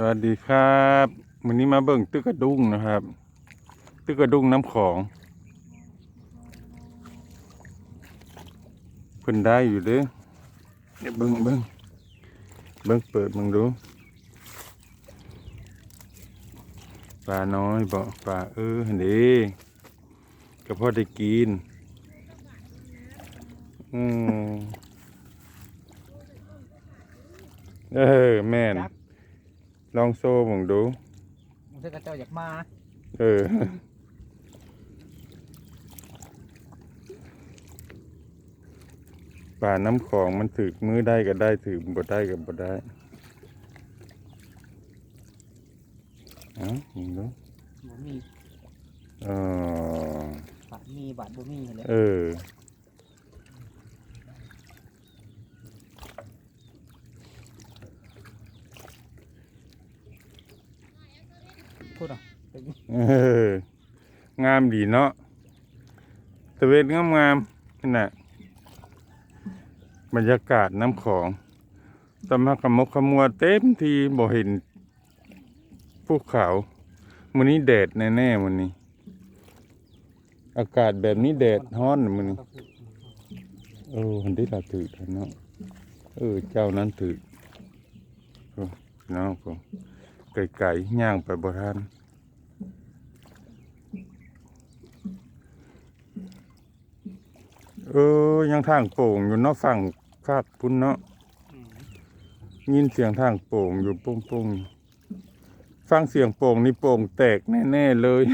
สวัสดีครับวันนี้มาเบิ่งตึกกระดุงนะครับ ตึกกระดุงน้ำของเพิ่นได้อยู่เด้อเดี๋ยวเบิ่งเบิ่งเบิ่งเปิดมึงดูปลาน้อยบ่ปลาเออหั่นเด้ก็พอได้กินอืมเออแม่น ลองโซ่ผมดูมันจะกระเจ้าอยากมาเออ ป่าน้ำของมันถือมือได้ก็ได้ถือบ่ได้ก็บ่ได้เอ้ามึงดูบ่มีเออ บาทมีบาทบ่มีเลย เออ พูดอะเอองามดีเนาะตะเวนงามงามๆน่ะบรรยากาศน้ำของตำมากระมกขมัวเต็มทีบ่เห็นภูเขามื้อนี้แดดแน่ๆมื้อนี้ อากาศแบบนี้แดดฮ้อนมื้อนี้เออหันได้ละถือเนาะเออเจ้านั้นถือโอ้พี่น้องผม ไก่ๆย่างไปบ่ทันเออ ยังทางโป่งอยู่เนาะฝั่งคาดพุ่นเนาะยินเสียงทางโป่งอยู่ปุ้งปุ้งๆฟังเสียงโป่งนี่โป่งแตกแน่ๆเลย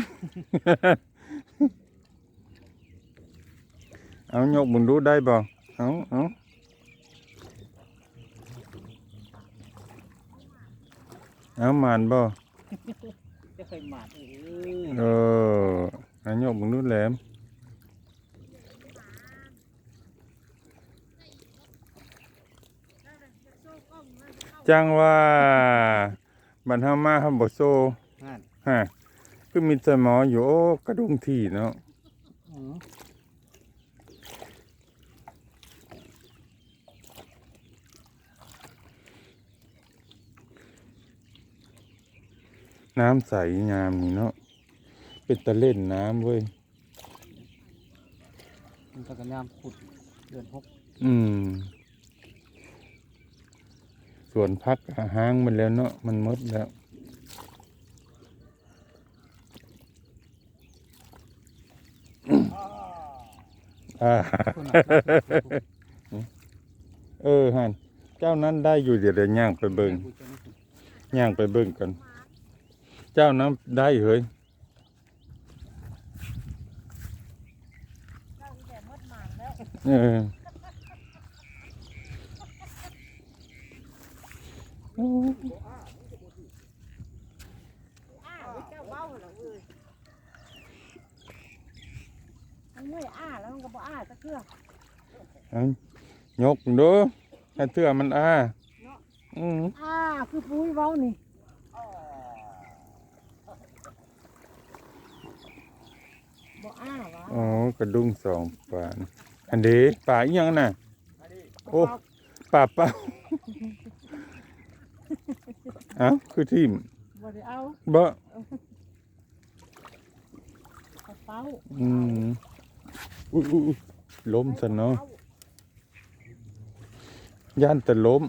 เอายกมึงดูได้บ่เอาเอา เอามานบ่จะเคยหมาดเอเอออเอายกมึงดูแหลมจังว่าบันทามาฮัมบโซนั่นฮะคือมีแต่หมออยู่โอ้กระดุงที่เนาะ น้ำใสงามนี่เนาะเป็นตะเล่นน้ำเว้ยมันก็กระยามขุดเดือนหกอืม ส่วนพักห้างมันแล้วเนาะมันหมดแล้วอ่าพูดน่ะเออฮันเจ้านั้นได้อยู่เดี๋ยวเดี๋ยวย่างไปเบิ่งย่างไปเบิ่งกัน เจ้านั้นได้เฮ้ยเออโอ้อ้าเจ้าเบ้าเหรอเว้ยมันไม่อ้าแล้วมันก็บ่อ้าสักเทื่ออันยกดูถ้าเชื่อมันอ้าอืมอ้าคือปุ้ยเว้านี่ บ่อ้าวะอ๋อกระดุงสองป่านะอันเดีป่าอีหยังน่ะโอ้ป่าเป้าเอ้าคือทีมบ่ได้เอาบ่กระเป๋าอืมอุ้ยอุ้ยอุ้ยล้มซะเนาะย่านแต่ล้ม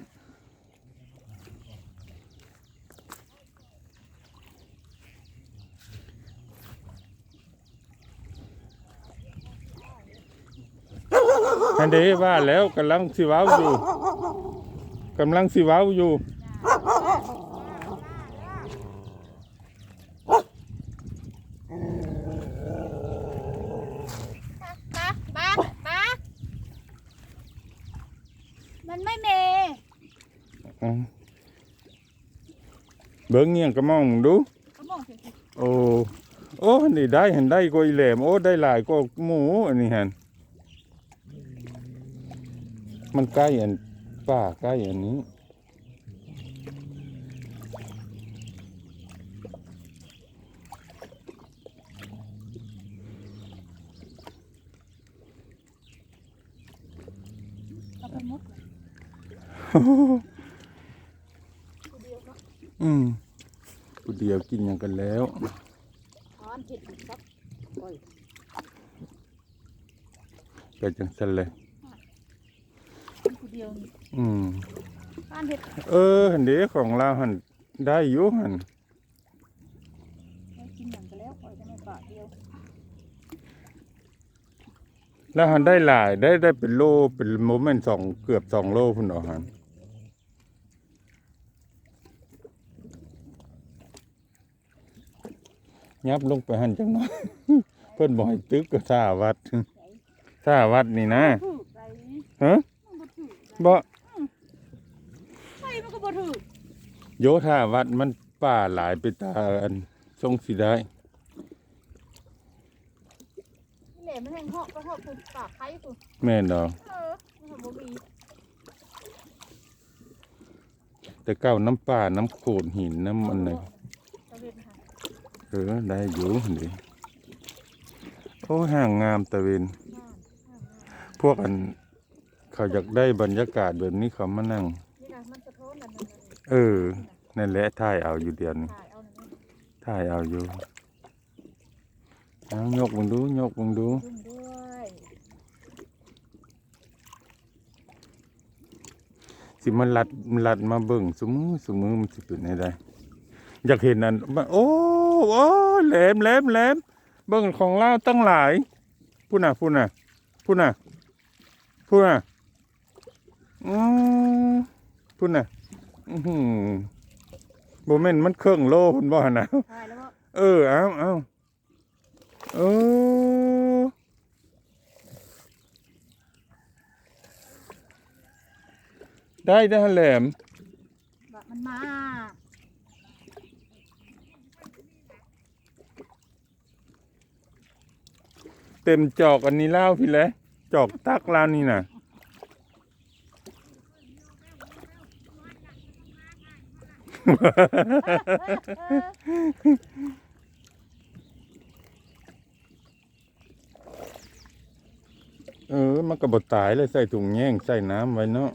อันเดว่าแล้วกำลังสิเว้าอยู่กำลังสิเว้าอยู่ปะปะปะมันไม่เมอะเบิ้งเงี้ยงก็มองดูเขามองเฉยโอ้โอ้อันนี่ได้เห็นได้กว่าอีแหลมโอ้ได้หลายกว่าหมูอันนี้เห็น มันใกล้อันป่าใกล้อันนี้ๆเอาไปหมดอืมผู้เดียวกินหยังกันแล้วช้อนเห็ดซับโอ้ยก็จังซั่นเลยกินผู้ เดียวนี่อืมช้อนเห็ดเออหันเด้ของเราหันได้อยู่หันไม่กินอย่างกันแล้วคอยจะไม่บาทเดียวแล้วหันได้หลายได้ได้เป็นโลเป็นโมเมนต์สองเกือบสองโลพุ่นเอาหันยับลงไปหันจังหน่อยเพิ่นบอกให้ตึกก็ท่าวัดท่าวัดนี่นะถือไปฮะมัน บ่ถือบ่ใช่มันก็บ่ถือโยท่าวัดมันป่าหลายไปตาอันทรงสิได้เหล่มันแห้งเหาะก็เหาะคุณปากไข่คุณแม่นดอกเออมันบ่มีแต่เก้าน้ำป่าน้ำโขดหินน้ำอันไหนตะเวนค่ะเออได้อยู่ดิโอ้ห่างงามตะเวนน้ำน้ำพวกอัน เขาอยากได้บรรยากาศแบบนี้เขามานั่ง นี่นะมันสะท้อนนั่นนั่นนั่นเออ นั่นแหละถ่ายเอาอยู่เดียวนี้ถ่ายเอาหน่อยถ่ายเอาอยู่เอายกมึงดูยกมึงดูยุ่งด้วยสิมันลัดมันลัดมาเบิ่งสมือสมือมันสิเป็นไงได้อยากเห็นอันมาโอ้โอ้แหลมแหลมแหลมเบิ่งของเราตั้งหลายพูดน่ะพูดน่ะพูดน่ะพูดน่ะ อือพูดน่ะ อือหือโมเมนต์มันเครื่องโลพุ่นบ่หั่นนะถ่ายแล้วก็เออเอาเอาเออได้ได้อแหลม บะมันมาเต็มจอกอันนี้เล่าพี่แหละจอกตักลาวนี่น่ะ เออ มันก็บดตายเลยใส่ถุงแย่งใส่น้ำไว้เนาะ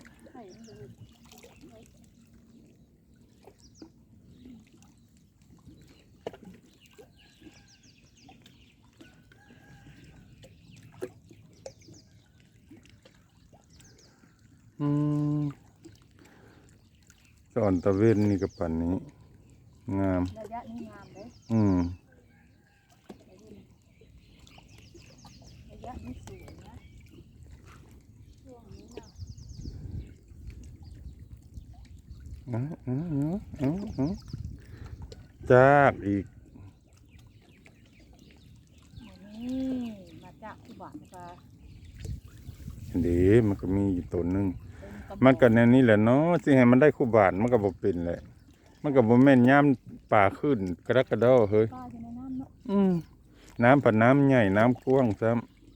อืม ตอนตะเวนนี่กับปันนี้ งาม ระยะนี้งามเลยอืมระยะนี้สวยนะช่วงนี้นะอืมอืมอืมอืมจากอีกนี่มาจากที่บ้านก็เดี๋มันก็มีอยู่ตัวหนึงเป็นระบอก มันก็แนวนี้แหละเนาะสิให้มันได้คู่บาทมันก็บ่เป็นแหละมันก็บ่แม่นยามป่าขึ้นกระดักกระเดอเฮ้ยปลาอยู่ในน้ำเนาะอืมน้ำผัดน้ำใหญ่น้ำกว้างซ้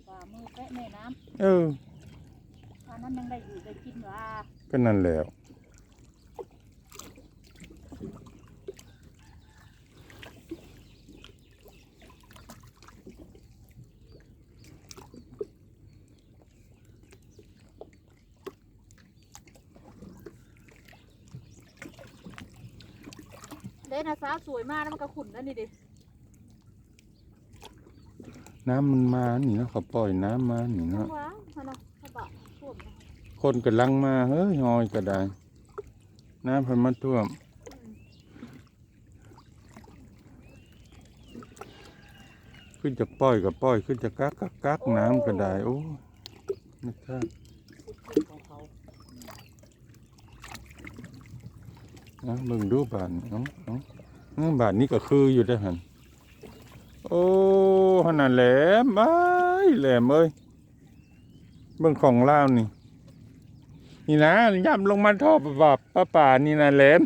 ปลามือแปะแม่น้ำเออำปลานั้นยังได้อยู่ได้กินว่า ก็นั่นแหล้ว ด้นะสาวสวยมากแล้วมันก็ขุ่นนั่นนี่ดิน้ำมันมานี่เนาะเขาปล่อยน้ำมานี่เนาะว้าวมันเนาะกระบะท่วมนะคนกำลังมาเฮ้ยหอยก็ได้ น้ำเพันมาท่วม ขึ้นจะปล่อยก็ปล่อยขึ้นจะกักกักกักน้ำก็ได้โอ้ยไม่ใช่ ขุ่นของเขา นะเบิ่งดูบานเนาะเนาะบานนี้ก็คืออยู่ได้หันโอ้ขนาดแหลมไอ้แหลมเอ้ยเบิ่งของเล่านี่ นี่นะย่ำลงมาท่อประบับป้าป่านี่นะแหลม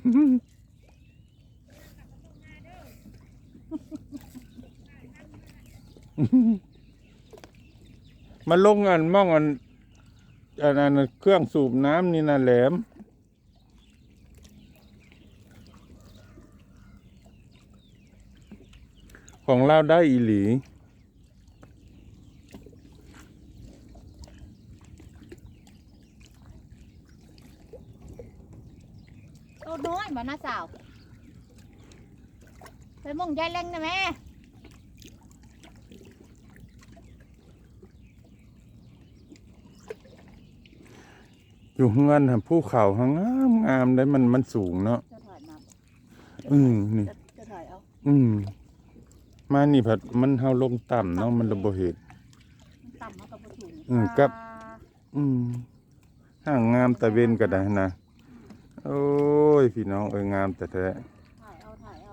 มาลงอันม่องอันอันอันเครื่องสูบน้ำนี่นะแหลม ของเราได้อีหลีตัวน้อยมานะสาวมุ่งยายเล็งนะแม่อยู่เฮือนหั่นภูเขาหางามงามได้มันมันสูงเนาะ จะถ่ายมาอืมนี่จะจะถ่ายเอา อืม มานี่ผัดมันเฮาลงต่ำเนาะมันระบ่เห็ดมันต่ำมากกับผู้สูงอืมกับ อืมห่างงามตะเวนก็ได้นะโอ้ยพี่น้องเอ้ยงามแต่แท้ถ่ายเอาถ่ายเอา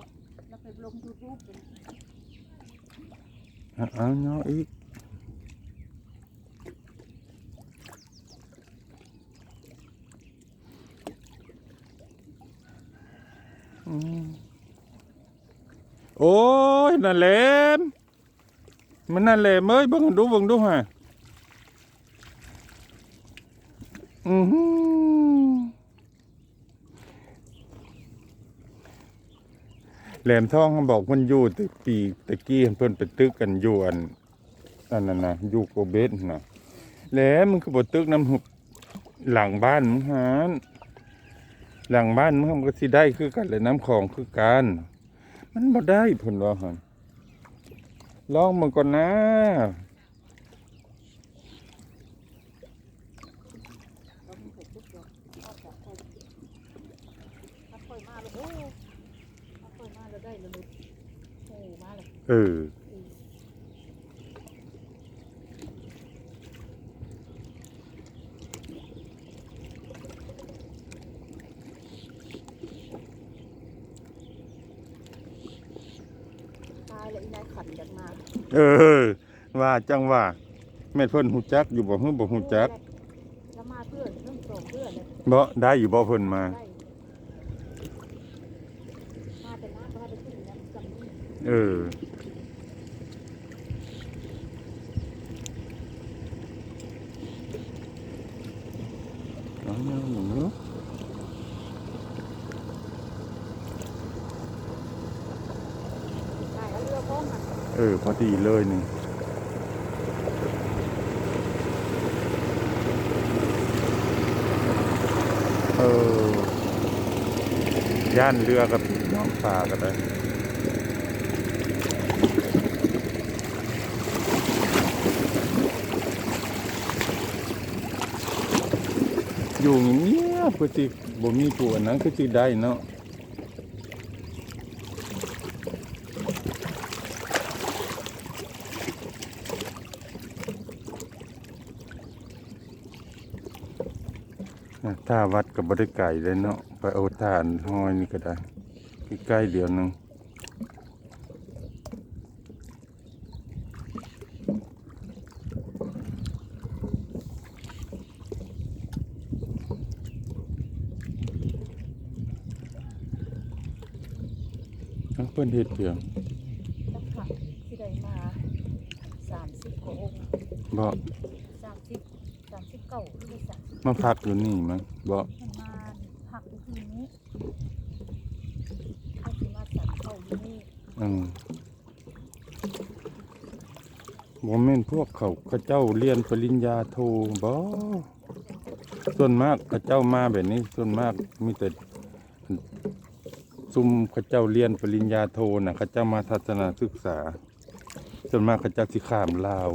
แล้วไปลงยูทูบเป็นเอาเอาเนาะอีกอืม โอ้ยนั่นแหลมมันนั่นแหลมเอ้ยเบิ่งดูเบิ่งดูฮะอือหือแหลมทองเขาบอกมันอยู่แต่ปีตะกี้เพิ่นไปตึกกันอยู่อันอันนั้นนะอยู่โกเบสนะแหลมมันคือบ่ตึกน้ำหุบหลังบ้านมึงหานหลังบ้านมึงก็สิได้คือกันเลยน้ำของคือกัน มันบ่ได้เพิ่นว่าหั่นลองมันก่อนนะแล้วมันเสร็จปุ๊บเดี๋ยวเอาจากคนถ้าค่อยมาแล้วโอ้ถ้าค่อยมาแล้วได้เลยลูกโอ้มาเลย เออ ตายแล้วอีนายขันกันมา เออ ว่าจังว่าแม่นเพิ่นฮู้จักอยู่บ่ฮู้บ่ฮู้จักแล้วมาเพื่อนเรื่องสองเพื่อนเลยบ่ได้อยู่บ่เพิ่นมา ได้มาแต่น้าก็ให้ไปขึ้นนะจำนี่เออ เอาเนาะหนู ได้แล้วเรือพ้องอะ เออ พอดีเลยนี่เออย่านเรือกับน้องปลาก็ได้อยู่เงียบๆคือสิบ่มีผู้อันนั้นคือสิได้เนาะ น่ะถ้าวัดกับบริไก่เลยเนาะไปเอาทานห้อยนี่ก็ได้ใกล้ๆเดียวหนึงเอาเพิ่นเฮ็ดเพียงสักพักที่ได้มาสามสิบกว่าองค์บ่สามสิบสามสิบเก้าหรือสามสิบมาพักอยู่นี่มั้งบ่มันมาพักอยู่ที่นี้เขาสิมาสั่งเข้าอยู่นี่อืมบ่แม่นพวกเขาเขาเจ้าเรียนปริญญาโทบ่ส่วนมากเขาเจ้ามาแบบนี้ ส่วนมากมีแต่ซุ่มเขาเจ้าเรียนปริญญาโทน่ะเขาเจ้ามาทัศนศึกษา ส่วนมากเขาเจ้าสิข้ามลาว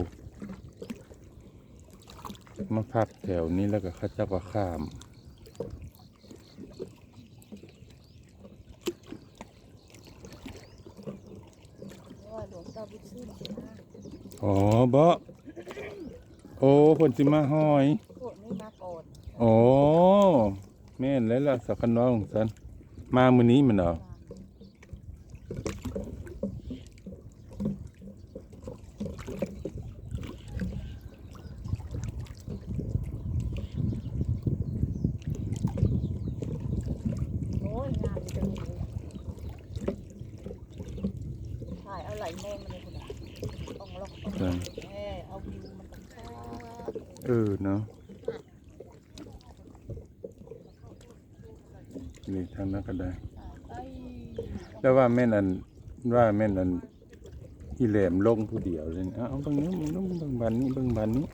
มาพักแถวนี้แล้วก็เขาเจ้าก็ข้ามเพราะว่าหลวงตาบุญชื่นนะอ๋อบ่โอ้เพิ่นสิมาห้อยพวกนี้มาก่อนโอ้แม่นแล้วล่ะสักกันน้อยของฉันมามื้อนี้มันเหรอ โอ้ยงานจะมีถ่ายเอา ไหลแมงมาเลยคุณอะต้องลอกต้องแม่เอาวิวมันต้องชัดเออเนาะนี่ทางนั้นก็ได้ แล้วว่าแม่นันว่าแม่นันที่แหลมลงผู้เดียวเลยนะเอาบางนี้มึงต้องเบางบันนี้บางบันนี้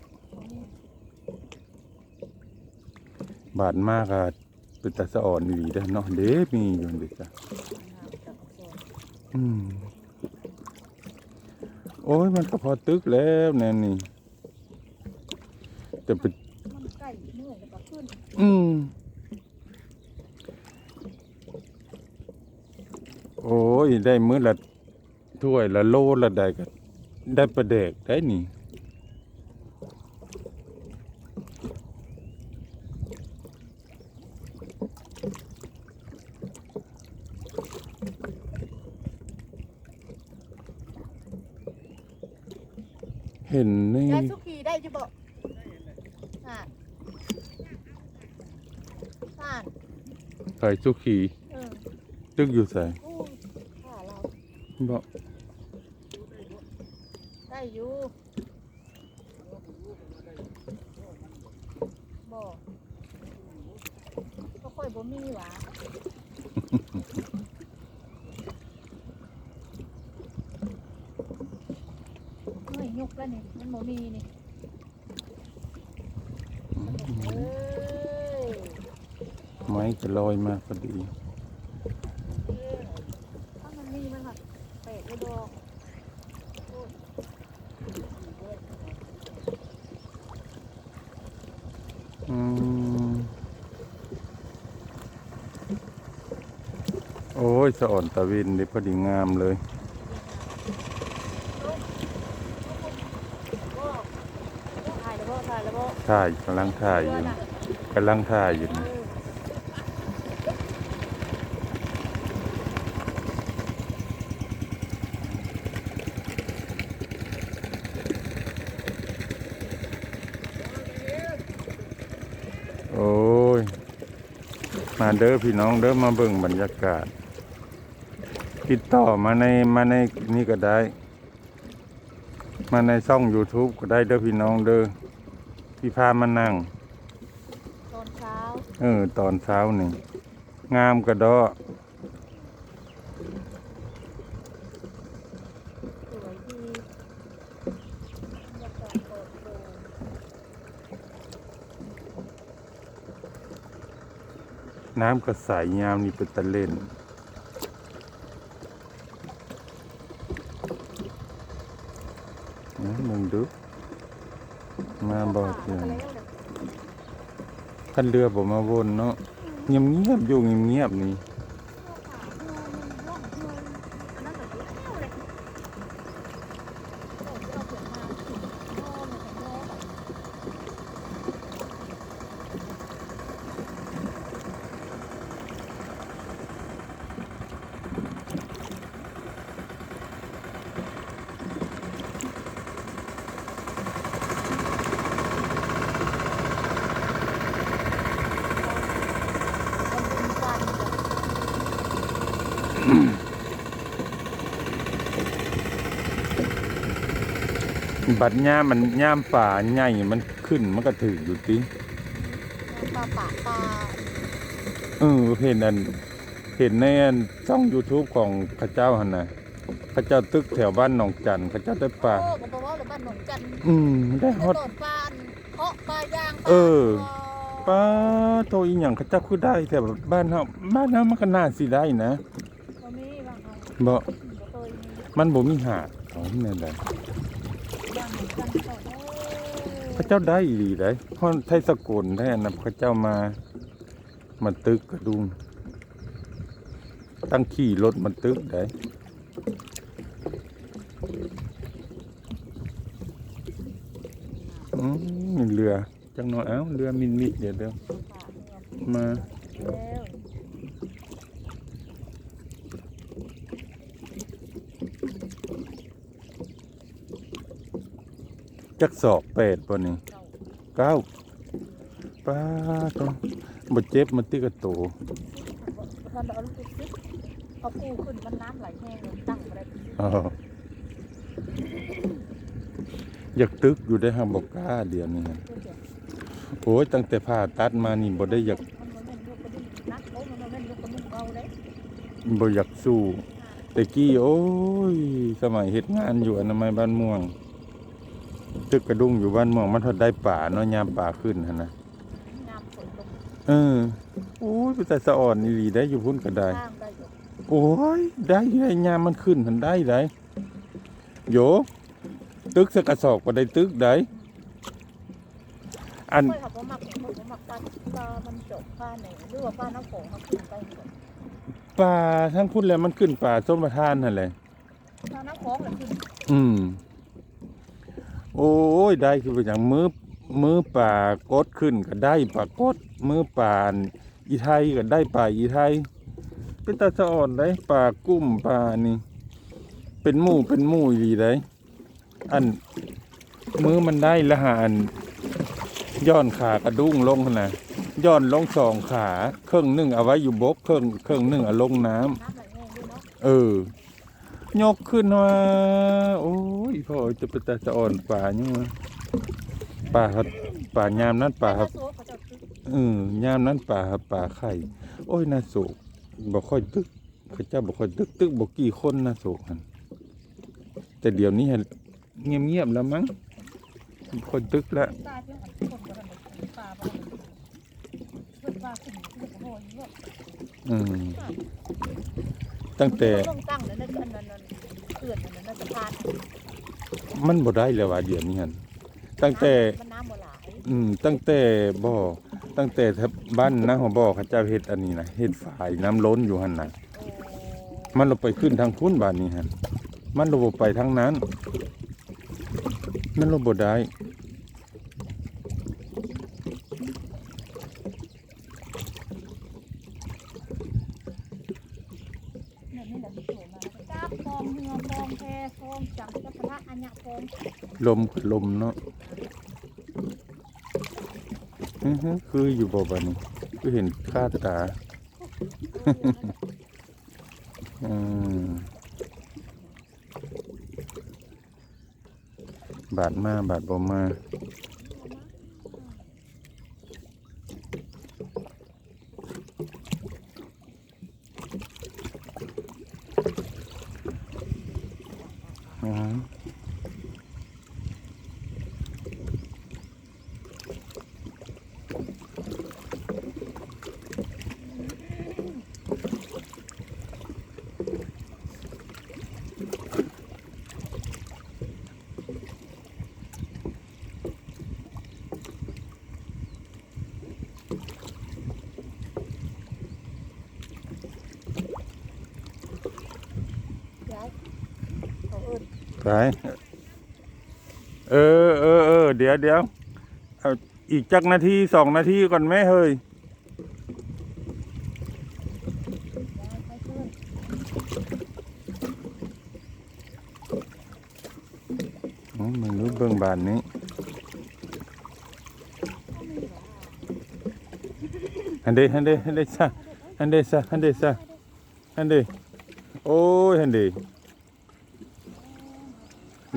บาดมากอะเป็นตาสะอ่อนดีเด้อเนาะเด้มีอยู่เด็กจ้ะอืม โอ้ยมันก็พอตึกแล้วแน่นี่จะไปมันใกล้เมื่อยแล้วก็ขึ้นอืมโอ้ยได้มื้อละถ้วยละโลละใดก็ได้ประเด็กได้นี่ เห็นนี่ ยาย สุขีได้จะบอกอ่านอ่านไก่สุขีเออตึกอยู่ใส่อู้ข้าเราบอกได้อยู่บอกก็ค่อยบ่มีหวาเฮ้ยยกแล้วนี่มันบ่มีนี่เอ้ย ไม้จะลอยมาพอดีถ้ามันมีมันแบบเปะกระดอกโอ้ยอืมโอ้ยสะอ่อนตะวินนี่พอดีงามเลยแล้วบ่ถ่ายแล้วบ่ ถ่ายกำลังถ่ายอยู่กำลังถ่ายอยู่โอ้ย มาเด้อพี่น้องเด้อมาเบิ่งบรรยากาศ ติดต่อมาในมาในนี่ก็ได้ มาในช่อง YouTube ก็ได้เด้อพี่น้องเด้อ ที่พามานั่ง ตอนเช้า เออ ตอนเช้านี่ งามกระดอสวยดีบรรยากาศเปิดโปร่งน้ำก็ใสยามนี่เป็นตะเล่นนะมึงดูาบอกเลยกันเรือผมมาวนเนาะเงียบเงียบๆอยู่เงียบเงียบๆนี่ เสื้อผ้าเงินมันร่องเงินอันนั้นแบบเลี้ยวเลยโอ้ยเอาเปลี่ยนมาสิโอ้มันแข็งแรงแบบ มันเป็นการแบบ บัดย่ามมันย่ามป่าใหญ่มันขึ้นมันก็ถืออยู่ติปลาปากปลาเออเห็นอันเห็นในอันช่อง YouTube ของข้าเจ้าหั่นน่ะข้าเจ้าตึกแถวบ้านหนองจันทน์ข้าเจ้าได้ป่าโอ้ก็บอกว่าหรือบ้านหนองจันทร์อืมได้ได้ฮอดโดดปลาอันเพาะปลายางปลาเออปลาป้าโตอีหยังข้าเจ้าคือได้แต่แบบบ้านเฮาบ้านเฮามันก็น่าสิได้นะบ่มีบางครั้งบ่บ่เคยมีมันบ่มีหาดอ๋อแม่นได้บางหนองจันทร์ก็โอ้ ข้าเจ้าได้อีหลีได้ฮอไทยสกลได้อันนั้นข้าเจ้ามามาตึกกระดุมตั้งขี่รถมันตึกได้อืมเรือจังหน่อยเอ้าเรือมินมิดเดี๋ยวเดี๋ยวปลาเนื้อมา แล้ว จักสอบแปดป่ะนี่เจ้าเก้าป้าต้องบ่เจ็บมันติกระโตท่านเอาลูกติ๊กเอาปูขึ้นมันน้ำไหลแห้งเลยตั้งอะไรอ๋ออยากตึกอยู่ได้ห้ามบอกกล้าเดียวนี่ฮะเพื่อจะโอ้ยตั้งแต่ผ่าตัดมานี่บ่ได้อยากมันบ่แม่นยกกระดิ่งนักโอ้มันบ่แม่นยกกระดิ่งเบาเลยบ่อยากสู้แต่กี้โอ้ย สมัยเฮ็ดงานอยู่อนามัยบ้านม่วง ตึกกระดุงอยู่บ้านม่วงมันทอดได้ป่าเนาะยามป่าขึ้นหั่นนะงามฝนลงเออโอ้ยเป็นแต่สะอ่อนอีหลีได้อยู่พุ่นก็ได้ ข้างได้อยู่โอ้ยได้ได้ยามมันขึ้นทันได้ได้โยตึกสกระสอบก็ได้ตึกได้อัน ค่อยขับรถมักเนี่ยค่อยมักปลาปลามันจบปลาไหนหรือว่าปลาน้ำโขงเขาขึ้นไปหมดปลาทั้งพุ่นแล้วมันขึ้นปลาส้มประทานนั่นแหละปลาน้ำโขงเหรอขึ้นอืม โอ้ยได้คือเป็นอย่างมือมือป่ากดขึ้นก็ได้ปลากดมือป่านอีไทยก็ได้ปลาอีไทยเป็นตาสะอ่อนได้ปลากุ้มปลานี่เป็นหมู่เป็นหมู่ดีได้อันมือมันได้ละหานย้อนขากระดุ้งลงนะย้อนลงสองขาเครื่องหนึ่งเอาไว้อยู่บกเครื่องเครื่องหนึ่งเอาลงน้ำน้ำไหลแห้งด้วยเนาเออ ยกขึ้นมาโอ้ยพ่อจะเป็นตาสะอ่อนป่านี่มาป่าครับป่ายามนั้นป่าครับเออยามนั้นป่าครับป่าไข่ โอ้ยน่าโศกบ่ค่อยตึกเขาเจ้าบ่ค่อยตึกตึกบ่กี่คนน่าโศกหันแต่เดี๋ยวนี้เงียบเงียบๆแล้วมั้งค่อยตึกแล้วอืม ตั้งแต่ลงตั้งแล้วนั่นอันนั้นนั่นเขื่อนอันนั้นน่าจะพานมันบ่ได้แล้วว่าเดี๋ยวนี้หันตั้งแต่มันน้ำบ่หลายอืมตั้งแต่บ่อตั้งแต่ทับบ้านนะหัวบ่อเขาเจ้าเฮ็ดอันนี้นะเฮ็ดฝายน้ำล้นอยู่หั่นน่ะโอ้มันเราไปขึ้นทางพุ่นบ้านนี้หั่นมันเราบ่ไปทางนั้น มันเราบ่ได้ เนี่ยนี่แหละที่สวยมาจ้าฟองเหือฟองแพรฟองจังกัพระอัญญะฟอง ลมกับลมเนาะคืออยู่บ่บัดนี้คือเห็นคาตา อืมบาดมาบาดบ่มาอืม ไปเออเออเออเดี๋ยวเดี๋ยวเอาอีกจักนาทีสองนาทีก่อนไหมเฮ้ยอ๋อไม่รู้เบื้องบานนี้ฮันเดฮันเดฮันเดซะฮันเดซะฮันเดซะฮันเดโอ้ยฮันเด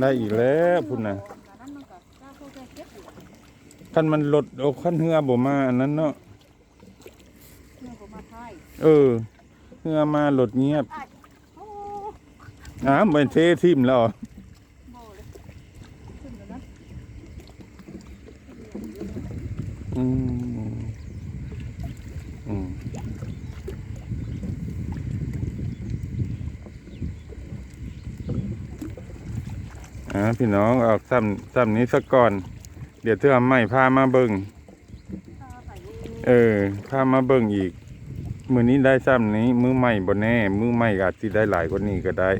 ได้อีกแล้วพุ่นนะคันมันลดโอ้คันเหือบ่มาอันนั้นเนาะเออเหือมาลดเงียบอ้าวเป็นเททิมแล้วเหรอ อืมอืม อ่าพี่น้องเอาซ้ำซ้ำนี้สักก่อน เดี๋ยวเธอไม่พามาเบิงเออพามาเบิงอีก มือนี้ได้ซ้ำนี้ มือใหม่บ่แน่ มือใหม่อาจจะได้หลายกว่านี้ก็ได้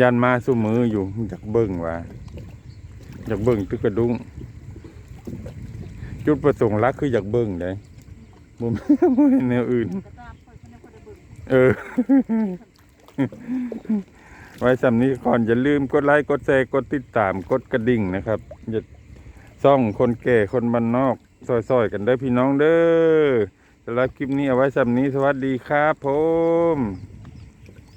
ยันมาสู้มืออยู่อยากเบิงว่าอยากเบิ่งตึกกระดุงจุดประสงค์ลักคืออยากเบิ่งได้บ่แม่นบ่แม่นแนวอื่น เออ ไว้สำนี้ก่อนอย่าลืมกดไลค์กดแชร์กดติดตามกดกระดิ่งนะครับอย่าซ่องคนแก่คนบ้านนอกซอยๆกันได้พี่น้องเด้อสำหรับคลิปนี้เอาไว้สำนี้สวัสดีครับผม